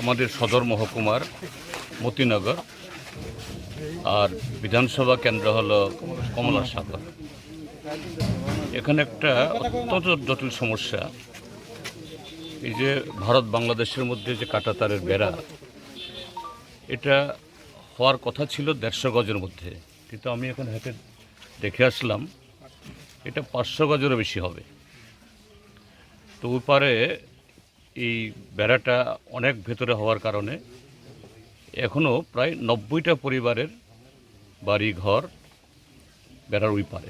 আমাদের সদর মহকুমার মতিনগর আর বিধানসভা কেন্দ্র হলো কমলা সাগর এখানে একটা অত্যন্ত জটিল সমস্যা। এই যে ভারত বাংলাদেশের মধ্যে যে কাটাতারের বেড়া, এটা হওয়ার কথা ছিল দেড়শো গজের মধ্যে। কিন্তু আমি এখন হেঁটে দেখে আসলাম, এটা পাঁচশো গজেরও বেশি হবে। তো ওই পারে এই বেড়াটা অনেক ভেতরে হওয়ার কারণে এখনও প্রায় নব্বইটা পরিবারের বাড়ি ঘর বেড়ার ওই পারে।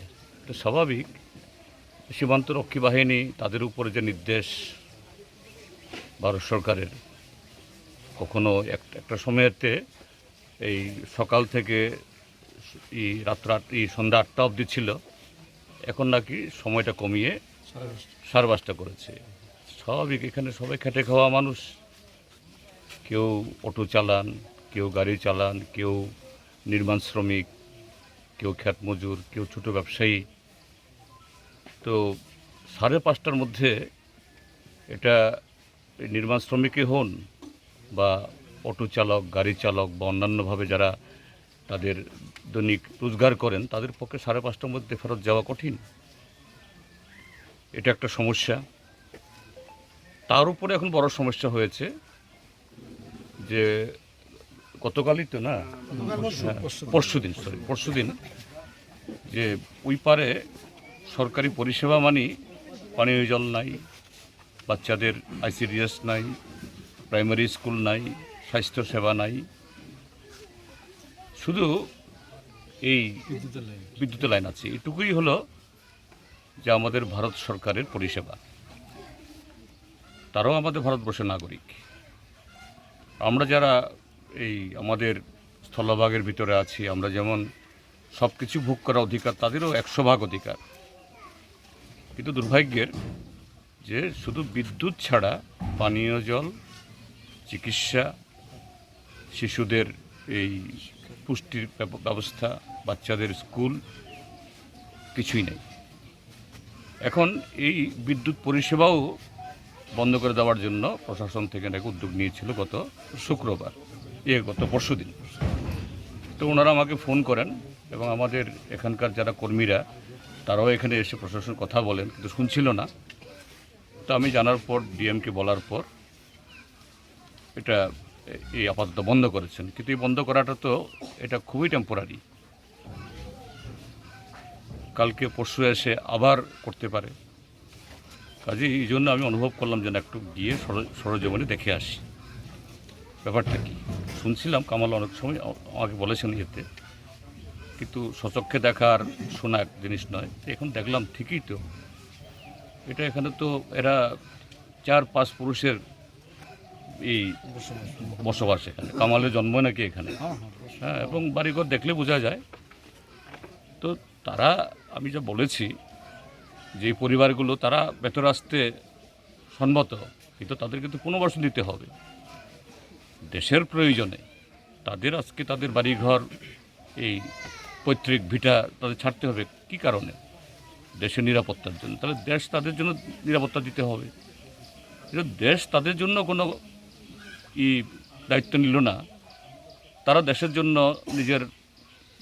তো স্বাভাবিক। সীমান্ত রক্ষী বাহিনী তাদের উপরে যে নির্দেশ ভারত সরকারের কখনো এক- একটা সময়েতে এই সকাল থেকে এই রাত্র আট- এই সন্ধ্যা আটটা অবধি ছিল। এখন নাকি সময়টা কমিয়ে সাড়ে পাঁচটা করেছে। স্বাভাবিক, এখানে সবাই খেটে খাওয়া মানুষ। কেউ অটো চালান, কেউ গাড়ি চালান, কেউ নির্মাণ শ্রমিক, কেউ খ্যাত মজুর, কেউ ছোট ব্যবসায়ী। তো সাড়ে পাঁচটার মধ্যে এটা নির্মাণ শ্রমিকই হন বা অটো চালক, গাড়ি চালক বা অন্যান্যভাবে যারা তাদের দৈনিক রোজগার করেন, তাদের পক্ষে সাড়ে পাঁচটার মধ্যে ফেরত যাওয়া কঠিন। এটা একটা সমস্যা। তার উপরে এখন বড় সমস্যা হয়েছে যে গতকালই তো না? পরশু দিন সরি পরশু দিন যে ওই পারে সরকারি পরিষেবা মানি, পানীয় জল নাই, বাচ্চাদের আইসিডিএস নাই, প্রাইমারি স্কুল নাই, স্বাস্থ্য সেবা নাই। শুধু এই বিদ্যুতের লাইন আছে। এটুকুই হলো যে আমাদের ভারত সরকারের পরিষেবা। তারাও আমাদের ভারতবর্ষের নাগরিক। আমরা যারা এই আমাদের স্থলভাগের ভিতরে আছি, আমরা যেমন সব কিছু ভোগ করার অধিকার, তাদেরও একশো ভাগ অধিকার। কিন্তু দুর্ভাগ্যের যে শুধু বিদ্যুৎ ছাড়া পানীয় জল, চিকিৎসা, শিশুদের এই পুষ্টির ব্যবস্থা, বাচ্চাদের স্কুল, কিছুই নেই। এখন এই বিদ্যুৎ পরিষেবাও বন্ধ করে দেওয়ার জন্য প্রশাসন থেকে নাকি উদ্যোগ নিয়েছিল গত শুক্রবার, এ গত পরশু দিন। তো ওনারা আমাকে ফোন করেন এবং আমাদের এখানকার যারা কর্মীরা, তারাও এখানে এসে প্রশাসন কথা বলেন, কিন্তু শুনছিল না। তো আমি জানার পর, ডিএমকে বলার পর, এটা এই আপাতত বন্ধ করেছেন। কিন্তু এই বন্ধ করাটা তো এটা খুবই টেম্পোরারি কালকে পরশু এসে আবার করতে পারে। কাজে এই জন্য আমি অনুভব করলাম যেন একটু গিয়ে সর- সরজীবনে দেখে আসি। ব্যাপারটা কি? শুনছিলাম কামাল অনেক সময় আমাকে বলেছেন ইয়েতে কিন্তু সচক্ষে দেখার শোনা এক জিনিস নয়। এখন দেখলাম ঠিকই তো। এটা এখানে তো এরা চার পাঁচ পুরুষের এই বসবাস এখানে। কামালের জন্ম নাকি এখানে। হ্যাঁ এবং বাড়িঘর দেখলে বোঝা যায়। তো তারা আমি যা বলেছি যে পরিবারগুলো তারা ভেতরে আসতে সম্মত কিন্তু তাদের কিন্তু পুনর্বাসন দিতে হবে। দেশের প্রয়োজনে তাদের আজকে তাদের বাড়িঘর, এই পৈতৃক ভিটা তাদের ছাড়তে হবে। কি কারণে? দেশের নিরাপত্তার জন্য। তাহলে দেশ তাদের জন্য নিরাপত্তা দিতে হবে। কিন্তু দেশ তাদের জন্য কোনো ই দায়িত্ব নিল না। তারা দেশের জন্য নিজের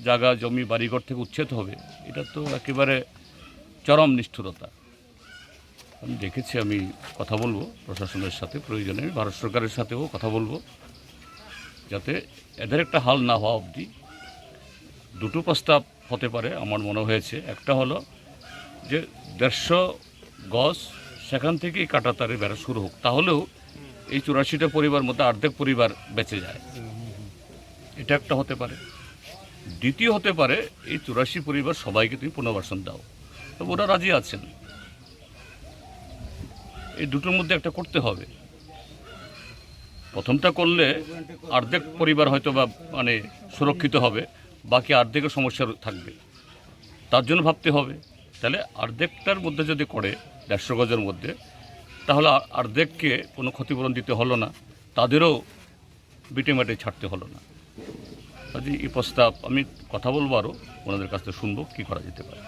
জায়গা, জমি, বাড়িঘর থেকে উচ্ছেদ হবে। এটা তো একেবারে চরম নিষ্ঠুরতা। আমি দেখেছি, আমি কথা বলব প্রশাসনের সাথে, প্রয়োজনে আমি ভারত সরকারের সাথেও কথা বলব, যাতে এদের একটা হাল না হওয়া অবধি দুটো প্রস্তাব হতে পারে আমার মনে হয়েছে। একটা হলো যে দেড়শো গজ সেখান থেকেই কাটাতারে বেড়া শুরু হোক, তাহলেও এই চুরাশিটা পরিবার মধ্যে অর্ধেক পরিবার বেঁচে যায়। এটা একটা হতে পারে। দ্বিতীয় হতে পারে, এই চুরাশি পরিবার সবাইকে তুমি পুনর্বাসন দাও। তো ওরা রাজি আছেন। এই দুটোর মধ্যে একটা করতে হবে। প্রথমটা করলে অর্ধেক পরিবার হয়তো বা মানে সুরক্ষিত হবে, বাকি অর্ধেকের সমস্যা থাকবে। তার জন্য ভাবতে হবে, তাহলে অর্ধেকটার মধ্যে যদি করে দেড়শো গজের মধ্যে, তাহলে অর্ধেককে কোনো ক্ষতিপূরণ দিতে হলো না, তাদেরও বিটেমাটে ছাড়তে হলো না। কাজে এই প্রস্তাব, আমি কথা বলব আরও ওনাদের কাছ থেকে শুনব কী করা যেতে পারে।